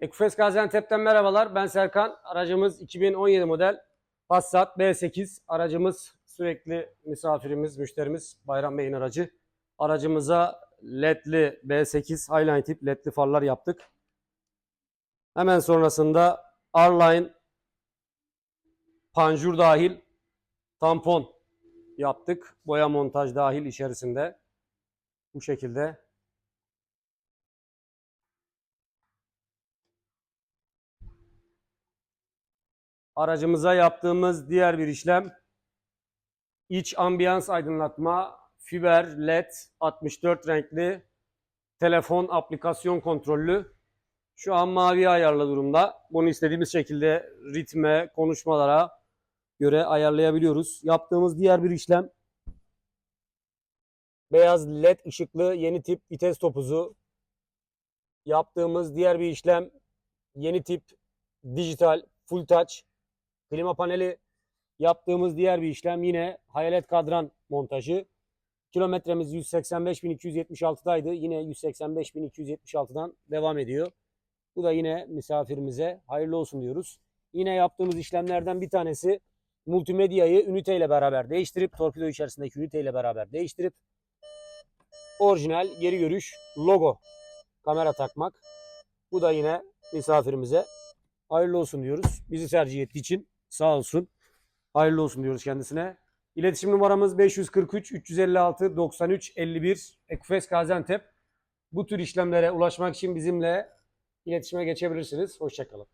Ekufes Gaziantep'ten merhabalar. Ben Serkan. Aracımız 2017 model Passat B8. Aracımız sürekli misafirimiz, müşterimiz Bayram Bey'in aracı. Aracımıza ledli B8 Highline tip ledli farlar yaptık. Hemen sonrasında R-Line panjur dahil tampon yaptık. Boya montaj dahil içerisinde. Bu şekilde. Aracımıza yaptığımız diğer bir işlem iç ambiyans aydınlatma, fiber, led, 64 renkli, telefon aplikasyon kontrollü. Şu an mavi ayarlı durumda. Bunu istediğimiz şekilde ritme, konuşmalara göre ayarlayabiliyoruz. Yaptığımız diğer bir işlem beyaz led ışıklı yeni tip vites topuzu. Yaptığımız diğer bir işlem yeni tip dijital full touch klima paneli yaptığımız diğer bir işlem yine hayalet kadran montajı. Kilometremiz 185.276'daydı. Yine 185.276'dan devam ediyor. Bu da yine misafirimize hayırlı olsun diyoruz. Yine yaptığımız işlemlerden bir tanesi multimedyayı üniteyle beraber değiştirip torpido içerisindeki üniteyle beraber değiştirip orijinal geri görüş logo kamera takmak. Bu da yine misafirimize hayırlı olsun diyoruz. Bizi tercih ettiği için sağ olsun. Hayırlı olsun diyoruz kendisine. İletişim numaramız 543 356 93 51 Ekufes Gaziantep. Bu tür işlemlere ulaşmak için bizimle iletişime geçebilirsiniz. Hoşçakalın.